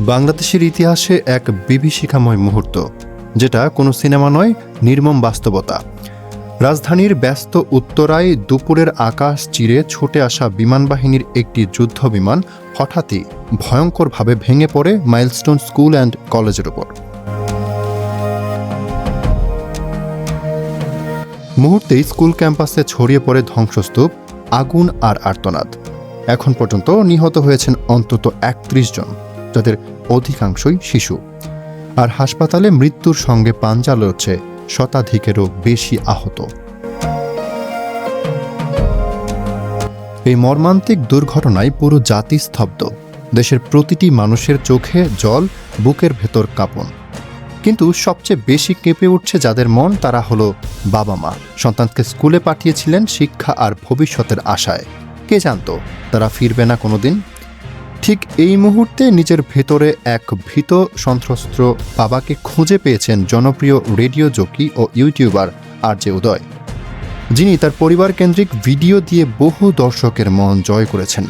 বাংলাদেশের ইতিহাসে এক বিভীষিকাময় মুহূর্ত, যেটা কোনো সিনেমা নয়, নির্মম বাস্তবতা। রাজধানীর ব্যস্ত উত্তরায় দুপুরের আকাশ চিরে ছুটে আসা বিমানবাহিনীর একটি যুদ্ধ বিমান হঠাৎই ভয়ঙ্করভাবে ভেঙে পড়ে মাইলস্টোন স্কুল অ্যান্ড কলেজের উপর। মুহূর্তেই স্কুল ক্যাম্পাসে ছড়িয়ে পড়ে ধ্বংসস্তূপ, আগুন আর আর্তনাদ। এখন পর্যন্ত নিহত হয়েছেন অন্তত একত্রিশ জন। যাদের অধিকাংশই শিশু। আর হাসপাতালে মৃত্যুর সঙ্গে পাঞ্জা লড়ছে শতাধিকেরও বেশি আহত। এই মর্মান্তিক দুর্ঘটনায় পুরো জাতি স্তব্ধ। দেশের প্রতিটি মানুষের চোখে জল, বুকের ভেতর কাঁপন। কিন্তু সবচেয়ে বেশি কেঁপে উঠছে যাদের মন, তারা হলো বাবা মা। সন্তানকে স্কুলে পাঠিয়েছিলেন শিক্ষা আর ভবিষ্যতের আশায়। কে জানতো, তারা ফিরবে না কোনোদিন? ঠিক এই মুহূর্তে নিজের ভেতরে এক ভীত সন্ত্রস্ত্র বাবাকে খুঁজে পেয়েছেন জনপ্রিয় রেডিও জকি ও ইউটিউবার আর যে উদয়। যিনি তার পরিবার কেন্দ্রিক ভিডিও দিয়ে বহু দর্শকের মন জয় করেছেন।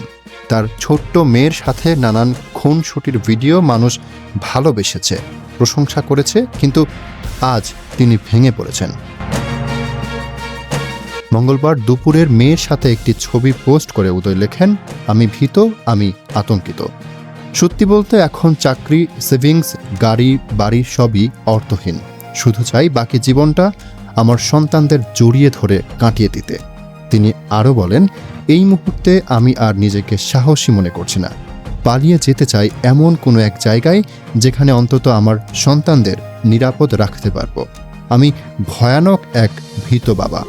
তার ছোট্ট মেয়ের সাথে নানান খুনসুটির ভিডিও মানুষ ভালোবেসেছে, প্রশংসা করেছে, কিন্তু আজ তিনি ভেঙে পড়েছেন। মঙ্গলবার দুপুরের মেয়ের সাথে একটি ছবি পোস্ট করে উদয় লেখেন, আমি ভীত, আমি আতঙ্কিত। সত্যি বলতে এখন চাকরি, সেভিংস, গাড়ি, বাড়ি সবই অর্থহীন। শুধু চাই বাকি জীবনটা আমার সন্তানদের জড়িয়ে ধরে কাটিয়ে দিতে। তিনি আরও বলেন, এই মুহূর্তে আমি আর নিজেকে সাহসী মনে করছি না। পালিয়ে যেতে চাই এমন কোনো এক জায়গায় যেখানে অন্তত আমার সন্তানদের নিরাপদ রাখতে পারব। আমি ভয়ানক এক ভীত বাবা।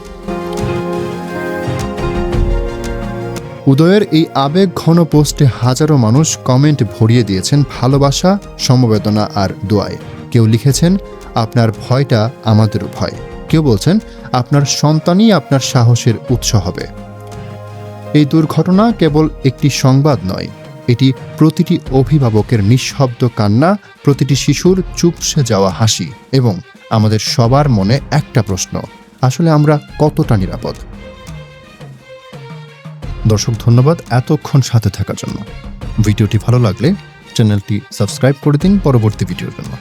উদয়ের এই আবেগ ঘন পোস্টে হাজারো মানুষ কমেন্ট ভরিয়ে দিয়েছেন ভালোবাসা, সমবেদনা আর দোয়ায়। কেউ লিখেছেন, আপনার ভয়টা আমাদেরও ভয়। কেউ বলছেন, আপনার সন্তানই আপনার সাহসের উৎস হবে। এই দুর্ঘটনা কেবল একটি সংবাদ নয়, এটি প্রতিটি অভিভাবকের নিঃশব্দ কান্না, প্রতিটি শিশুর চুপসে যাওয়া হাসি এবং আমাদের সবার মনে একটা প্রশ্ন, আসলে আমরা কতটা নিরাপদ? দর্শক, ধন্যবাদ এতক্ষণ সাথে থাকার জন্য। ভিডিওটি ভালো লাগলে চ্যানেলটি সাবস্ক্রাইব করে দিন পরবর্তী ভিডিওর জন্য।